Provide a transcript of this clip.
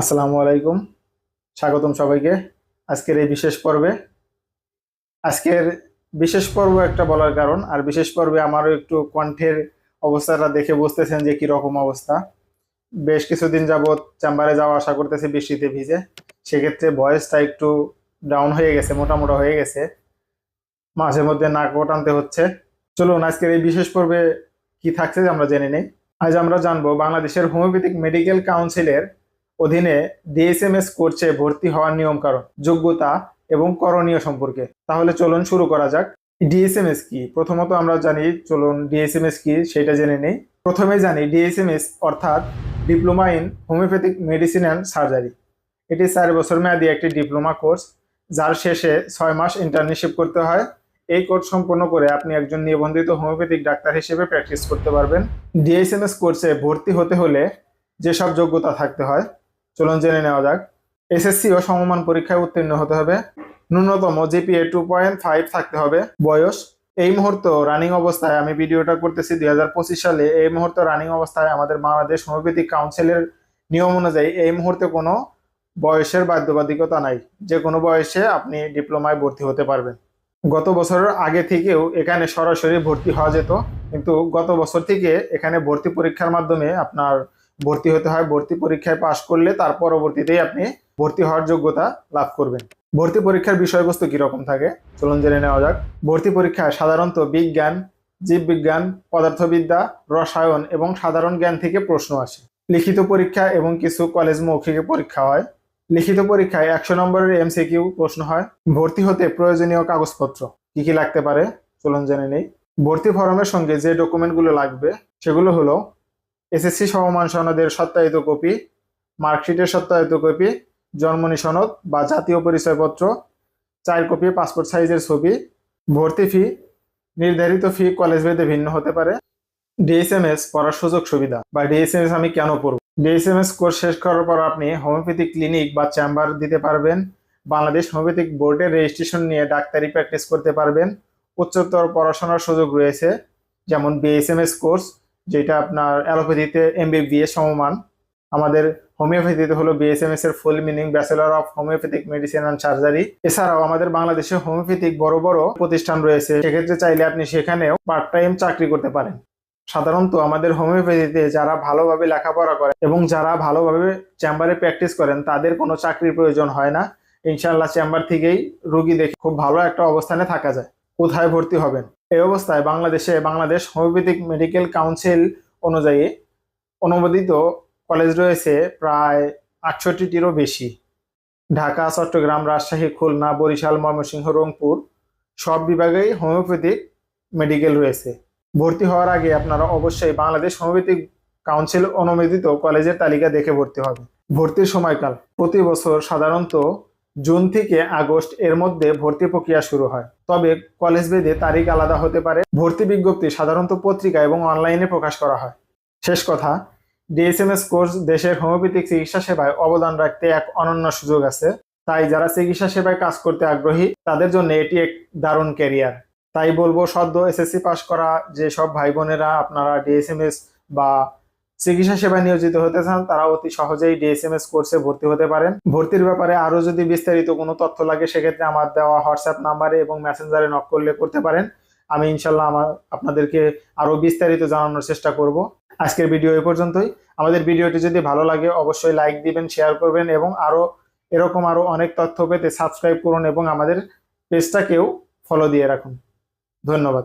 আসসালামু আলাইকুম। স্বাগতম সবাইকে আজকের এই বিশেষ পর্বে। আজকের বিশেষ পর্ব একটা বলার কারণ, আর বিশেষ পর্বে আমারও একটু কণ্ঠের অবস্থাটা দেখে বুঝতেছেন যে কি রকম অবস্থা। বেশ কিছুদিন যাবৎ চেম্বারে যাওয়া আশা করতেছে বৃষ্টিতে ভিজে। সেক্ষেত্রে ভয়েসটা একটু ডাউন হয়ে গেছে মোটা মোটা হয়ে গেছে। মাঝে মধ্যে নাক টানতে হচ্ছে। চলুন, আজকের এই বিশেষ পর্বে কি থাকছে আমরা জেনে নেই। আজ আমরা জানব বাংলাদেশের হোমিওপ্যাথিক মেডিকেল কাউন্সিলের অধীনে ডিএসএমএস কোর্সে ভর্তি হওয়ার নিয়ম কারণ, যোগ্যতা এবং করণীয় সম্পর্কে। তাহলে চলুন শুরু করা যাক। ডিএসএমএস কি? প্রথমত আমরা জানি, চলুন ডিএসএমএস কি, সেটা জেনে নেই। প্রথমে জানি ডিএসএমএস অর্থাৎ diploma in homeopathic medicine and surgery. এটি চার বছর মেয়াদী একটি ডিপ্লোমা কোর্স, যার শেষে ছয় মাস ইন্টার্নশিপ করতে হয়। এই কোর্স সম্পন্ন করে আপনি একজন নিবন্ধিত হোমিওপ্যাথিক ডাক্তার হিসেবে প্র্যাকটিস করতে পারবেন। ডিএসএমএস কোর্সে ভর্তি হতে হলে যেসব যোগ্যতা থাকতে হয় চলুন জেনে নেওয়া যাক। এসএসসি ও সমমান পরীক্ষায় উত্তীর্ণ হতে হবে। ন্যূনতম জিপিএ টু পয়েন্ট ফাইভ থাকতে হবে। বয়স, এই মুহূর্তে রানিং অবস্থায়, আমি ভিডিওটা করতেছি দুই হাজার পঁচিশ সালে, এই মুহূর্তে রানিং অবস্থায় আমাদের বাংলাদেশ হোমিওপ্যাথিক কাউন্সিলের নিয়ম অনুযায়ী এই মুহূর্তে কোনো বয়সের বাধ্যবাধকতা নাই। যে কোনো বয়সে আপনি ডিপ্লোমায় ভর্তি হতে পারবেন। গত বছরের আগে থেকেও এখানে সরাসরি ভর্তি হওয়া যেত, কিন্তু গত বছর থেকে এখানে ভর্তি পরীক্ষার মাধ্যমে আপনার ভর্তি হতে হয়, ভর্তি পরীক্ষায় পাশ করলে তার পরবর্তীতেই আপনি ভর্তি হওয়ার যোগ্যতা লাভ করবেন। ভর্তি পরীক্ষার বিষয়বস্তু কীরকম থাকে? চলুন জেনে নেওয়া যাক। ভর্তি পরীক্ষায় সাধারণত বিজ্ঞান, জীববিজ্ঞান, পদার্থবিদ্যা, রসায়ন এবং সাধারণ জ্ঞান থেকে প্রশ্ন আসে। লিখিত পরীক্ষা এবং কিছু কলেজ মৌখিক পরীক্ষা হয়। লিখিত পরীক্ষায় একশো নম্বরের এমসিকিউ প্রশ্ন হয়। ভর্তি হতে প্রয়োজনীয় কাগজপত্র কি কি লাগতে পারে? চলুন জেনে নেই। ভর্তি ফর্মের সঙ্গে যে ডকুমেন্টগুলো লাগবে, সেগুলো হলো এসএসসি সমমান সনদের সত্যায়িত কপি, মার্কশিটের সত্যায়িত কপি, জন্মনি সনদ বা জাতীয় পরিচয়পত্র, চার কপি পাসপোর্ট সাইজের ছবি, ভর্তি ফি, নির্ধারিত ফি কলেজ ভেদে ভিন্ন হতে পারে। ডিএসএমএস পড়ার সুযোগ সুবিধা বা ডিএসএমএস আমি কেন পড়ব? ডিএসএমএস কোর্স শেষ করার পর আপনি হোমিওপ্যাথিক ক্লিনিক বা চেম্বার দিতে পারবেন। বাংলাদেশ হোমিওপ্যাথিক বোর্ডের রেজিস্ট্রেশন নিয়ে ডাক্তারি প্র্যাকটিস করতে পারবেন। উচ্চতর পড়াশোনার সুযোগ রয়েছে, যেমন বিএসএমএস কোর্স যেটা আপনার অ্যালোপ্যাথিতে এমবিবিএস সমমান। আমাদের হোমিওপ্যাথিতে হলো বিএসএমএস এর full meaning bachelor of homeopathic medicine and surgery এছাড়াও আমাদের বাংলাদেশে হোমিওপ্যাথিক বড় বড় প্রতিষ্ঠান রয়েছে। সেক্ষেত্রে চাইলে আপনি সেখানেও পার্ট টাইম চাকরি করতে পারেন। সাধারণত আমাদের হোমিওপ্যাথিতে যারা ভালোভাবে লেখাপড়া করে এবং যারা ভালোভাবে চেম্বারে প্র্যাকটিস করেন, তাদের কোনো চাকরির প্রয়োজন হয় না। ইনশাল্লাহ চেম্বার থেকেই রুগী দেখে খুব ভালো একটা অবস্থানে থাকা যায়। কোথায় ভর্তি হবেন? এই অবস্থায় বাংলাদেশে বাংলাদেশ হোমিওপ্যাথিক মেডিকেল কাউন্সিল অনুযায়ী অনুমোদিত কলেজ রয়েছে প্রায় আটষট্টিটিরও বেশি। ঢাকা, চট্টগ্রাম, রাজশাহী, খুলনা, বরিশাল, ময়মনসিংহ, রংপুর সব বিভাগেই হোমিওপ্যাথিক মেডিকেল রয়েছে। ভর্তি হওয়ার আগে আপনারা অবশ্যই বাংলাদেশ হোমিওপ্যাথিক কাউন্সিল অনুমোদিত কলেজের তালিকা দেখে ভর্তি হবে ভর্তির সময়কাল প্রতি বছর সাধারণত জুন থেকে আগস্ট এর মধ্যে ভর্তি প্রক্রিয়া শুরু হয়। তবে কলেজ ভেদে তারিখ আলাদা হতে পারে। ভর্তি বিজ্ঞপ্তি সাধারণত পত্রিকা এবং অনলাইনে প্রকাশ করা হয়। শেষ কথা, ডিএসএমএস কোর্স দেশের হোমিওপ্যাথিক চিকিৎসা সেবায় অবদান রাখতে এক অনন্য সুযোগ আছে। তাই যারা চিকিৎসা সেবায় কাজ করতে আগ্রহী, তাদের জন্য এটি এক দারুণ ক্যারিয়ার। তাই বলব, সদ্য এসএসসি পাশ করা যে সব ভাই বোনেরা আপনারা ডিএসএমএস বা চিকিৎসা সেবায় নিয়োজিত হতে চান তারা অতি সহজেই ডিএসএমএস কোর্সে ভর্তি হতে পারেন। ভর্তির ব্যাপারে আরও যদি বিস্তারিত কোনো তথ্য লাগে, সেক্ষেত্রে আমার দেওয়া হোয়াটসঅ্যাপ নাম্বারে এবং মেসেঞ্জারে নক করলে করতে পারেন। আমি ইনশাল্লাহ আমার আপনাদেরকে আরও বিস্তারিত জানানোর চেষ্টা করব। আজকের ভিডিও এ পর্যন্তই। আমাদের ভিডিওটি যদি ভালো লাগে, অবশ্যই লাইক দিবেন, শেয়ার করবেন এবং আরও এরকম আরও অনেক তথ্য পেতে সাবস্ক্রাইব করুন এবং আমাদের পেজটাকেও ফলো দিয়ে রাখুন। ধন্যবাদ।